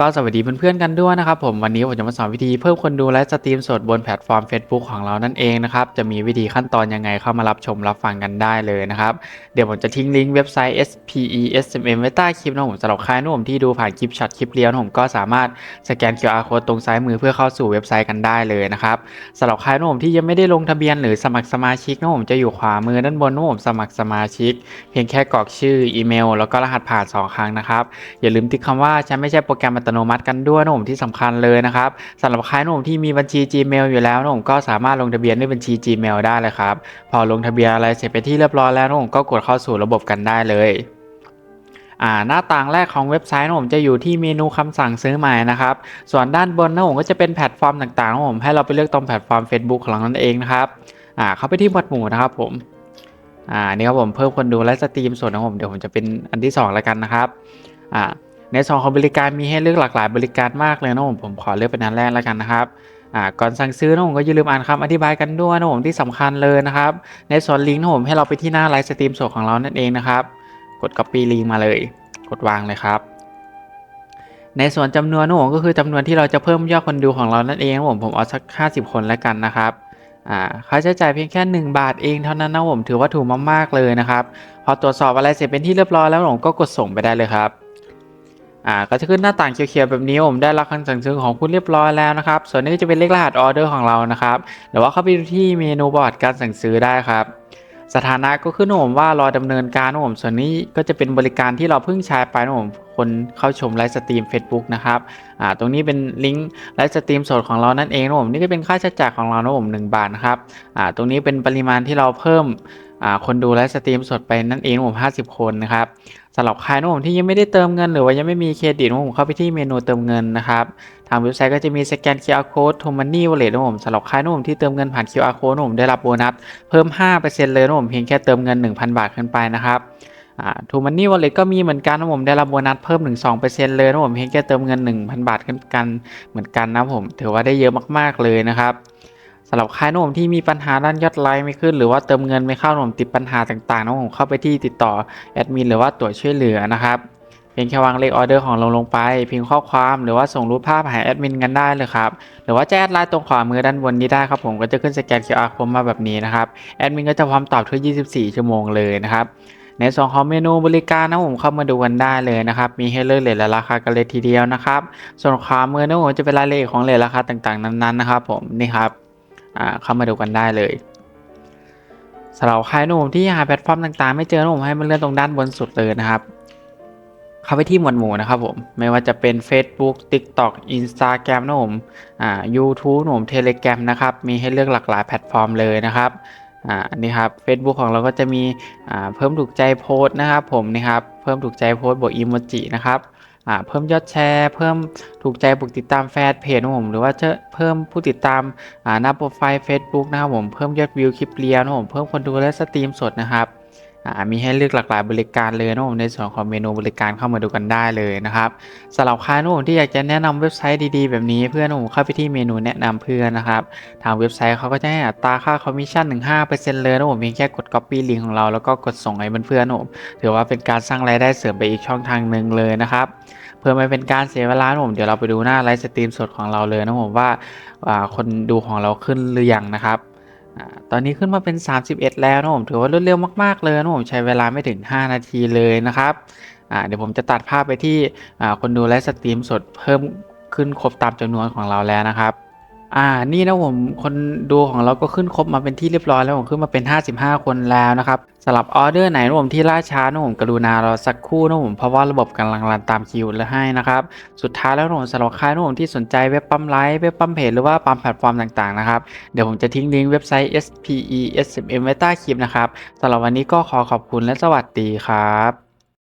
ก็สวัสดีเพื่อนๆกันด้วยนะครับผมวันนี้ผมจะมาสอนวิธีเพิ่มคนดูและสตรีมสดบนแพลตฟอร์ม Facebook ของเรานั่นเองนะครับจะมีวิธีขั้นตอนยังไงเข้ามารับชมรับฟังกันได้เลยนะครับเดี๋ยวผมจะทิ้งลิงก์เว็บไซต์ SPE SMM ไว้ใต้คลิปนะผมสำหรับใครนะผมที่ดูผ่านคลิปช็อตคลิปเลี้ยวผมก็สามารถสแกน QR code ตรงซ้ายมือเพื่อเข้าสู่เว็บไซต์กันได้เลยนะครับสำหรับใครนะผมที่ยังไม่ได้ลงทะเบียนหรือสมัครสมาชิกนะผมจะอยู่ขวามือด้านบนนะผมสมัครสมาชิก เพียงแค่กรอกชื่ออีเมล แล้วก็รหัสผ่านสองครั้งนะครับอย่าลืมติ๊กคำว่าฉันไม่ใช่โปรแกรมตโนมัติกันด้วยนะผมที่สำคัญเลยนะครับสำหรับใครนะผมที่มีบัญชี Gmail อยู่แล้วนะผมก็สามารถลงทะเบียนด้วยบัญชี Gmail ได้เลยครับ พอลงทะเบียนอะไรเสร็จไปที่เรียบร้อยแล้วนะผมก็กดเข้าสู่ระบบกันได้เลยอ่าหน้าต่างแรกของเว็บไซต์นะผมจะอยู่ที่เมนูคำสั่งซื้อใหม่นะครับ ส่วนด้านบนนะผมก็จะเป็นแพลตฟอร์มต่างๆนะผมให้เราไปเลือกตรงแพลตฟอร์ม Facebook ของเรานั่นเองนะครับอ่าเข้าไปที่หมวดหมู่นะครับผมอ่านี่ครับผมเพิ่มคนดูและสตรีมสดนะผมเดี๋ยวผมจะเป็นอันที่สองแล้วกันนะครับอ่า ในส่วนของบริการมีให้เลือกหลากหลายบริการมากเลยนะผมผมขอเลือกเป็นอันแรกแล้วกันนะครับอ่าก่อนสั่งซื้อนะผมก็อย่าลืมอ่านคำอธิบายกันด้วยนะผมที่สำคัญเลยนะครับ ในส่วนลิงก์นะผมให้เราไปที่หน้าไลฟ์สตรีมสดของเรานั่นเองนะครับ กด copy ลิงก์มาเลย กดวางเลยครับในส่วนจำนวนนะผมก็คือจำนวนที่เราจะเพิ่มยอดคนดูของเรานั่นเองนะผมผมเอาสัก 50 คนแล้วกันนะครับอ่าค่าใช้จ่ายเพียงแค่ 1 บาทเองเท่านั้นนะผมถือว่าถูกมากๆเลยนะครับ พอตรวจสอบอะไรเสร็จเป็นที่เรียบร้อยแล้วผมก็กดส่งไปได้เลยครับ อ่าก็จะขึ้นหน้าต่างเขียวๆแบบนี้ผมได้รับคำสั่งซื้อของคุณเรียบร้อยแล้วนะครับ ส่วนนี้ก็จะเป็นเลขรหัสออเดอร์ของเรานะครับหรือว่าเข้าไปดูที่เมนูบอร์ดการสั่งซื้อได้ครับสถานะก็ขึ้นผมว่ารอดำเนินการนะผมส่วนนี้ก็จะเป็นบริการที่เราเพิ่งใช้ไปนะผมคนเข้าชมไลฟ์สตรีม Facebook นะครับอ่าตรงนี้เป็นลิงก์ไลฟ์สตรีมสดของเรานั่นเองนะผมนี่ก็เป็นค่าใช้จ่ายของเรานะผม1บาทนะครับอ่าตรงนี้เป็นปริมาณที่เราเพิ่ม คนดูไลฟ์สตรีมสดไปนั่นเองผม 50 คนนะครับสำหรับใครนะผมที่ยังไม่ได้เติมเงินหรือว่ายังไม่มีเครดิตนะผมเข้าไปที่เมนูเติมเงินนะครับทางเว็บไซต์ก็จะมีสแกน QR code t o Money Wallet นะผมสำหรับใครนะผมที่เติมเงินผ่าน QR code นะผมได้รับโบนัสเพิ่ม 5%เลยนะผมเพียงแค่เติมเงิน 1,000 บาทขึ้นไปนะครับอ่า t o Money Wallet ก็มีเหมือนกันนะผมได้รับโบนัสเพิ่มถึง2%เลยนะผมเพียงแค่เติมเงิน 1,000 บาทขึ้นกันเหมือนกันนะผมถือว่าได้เยอะมากๆเลยนะครับ สำหรับใครนะผมที่มีปัญหาด้านยอดไลค์ไม่ขึ้น หรือว่าเติมเงินไม่เข้านะผมติดปัญหาต่างๆนะผมเข้าไปที่ติดต่อแอดมินหรือว่าตัวช่วยเหลือนะครับเพียงแค่วางเลขออเดอร์ของเราลงไปพิมพ์ข้อความหรือว่าส่งรูปภาพหาแอดมินกันได้เลยครับหรือว่าจะแอดไลน์ตรงขวามือด้านบนนี้ได้ครับผมก็จะขึ้นสแกน QR code มาแบบนี้นะครับแอดมินก็จะพร้อมตอบทุก 24 ชั่วโมงเลยนะครับในส่วนของเมนูบริการนะผมเข้ามาดูกันได้เลยนะครับ มีให้เลือกเลทและราคากันเลยทีเดียวนะครับ ส่วนขวามือนะผมจะเป็นรายละเอียดของเลทราคาต่างๆนั้นๆนะครับผมนี่ครับ เข้ามาดูกันได้เลยสำหรับใครนะผมที่หาแพลตฟอร์มต่างๆ ไม่เจอนะผมให้มันเลื่อนตรงด้านบนสุดเลยนะครับ เข้าไปที่หมวดหมู่นะครับผมไม่ว่าจะเป็น Facebook TikTok Instagram นะผมอ่า YouTube นะผม Telegram นะครับ มีให้เลือกหลากหลายแพลตฟอร์มเลยนะครับอ่านนี้ครับ Facebook ของเราก็จะมีอ่าเพิ่มถูกใจโพสต์นะครับผมนี่ครับเพิ่มถูกใจโพสต์บวกอีโมจินะครับ อ่าเพิ่มยอดแชร์ เพิ่มถูกใจบวกติดตามแฟนเพจของผมหรือว่าจะเพิ่มผู้ติดตามอ่าหน้าโปรไฟล์ Facebook นะครับผมเพิ่มยอดวิวคลิปเรียวนะผมเพิ่มคนดูและสตรีมสดนะครับมีให้เลือกหลากหลายบริการเลยนะผมในส่วนของเมนูบริการเข้ามาดูกันได้เลยนะครับสำหรับใครนะผมที่อยากจะแนะนำเว็บไซต์ดีๆ แบบนี้เพื่อนผมเข้าไปที่เมนูแนะนำเพื่อนนะครับทางเว็บไซต์เขาก็จะให้อัตราค่าคอมมิชชั่นถึง5%เลยนะผมเพียงแค่กด Copy ลิงก์ของเราแล้วก็กดส่งให้เพื่อนๆนะผมถือว่าเป็นการสร้างรายได้เสริมไปอีกช่องทางหนึ่งเลยนะครับ เพื่อไม่เป็นการเสียเวลานะผมเดี๋ยวเราไปดูหน้าไลฟ์สตรีมสดของเราเลยนะผมว่าาคนดูของเราขึ้นหรือยังนะครับอตอนนี้ขึ้นมาเป็น 31 แล้วนะผมถือว่ารวดเร็วมากๆเลยนะผมใช้เวลาไม่ถึง 5 นาทีเลยนะครับเดี๋ยวผมจะตัดภาพไปที่คนดูไลฟ์สตรีมสดเพิ่มขึ้นครบตามจำนวนของเราแล้วนะครับ อ่า นี่นะผมคนดูของเราก็ขึ้นครบมาเป็นที่เรียบร้อยแล้วผมขึ้นมาเป็น 55 คนแล้วนะครับสำหรับออเดอร์ไหนนะผมที่ล่าช้านะผมกรุณารอสักครู่นะผมเพราะว่าระบบกำลังรันตามคิวแล้วให้นะครับ สุดท้ายแล้วนะผมสำหรับใครนะผมที่สนใจเว็บปั๊มไลฟ์เว็บปั๊มเพจหรือว่าปั๊มแพลตฟอร์มต่างๆนะครับเดี๋ยวผมจะทิ้งลิงก์เว็บไซต์ SPE SMM ไว้ใต้คลิปนะครับสำหรับวันนี้ก็ขอขอบคุณและสวัสดีครับ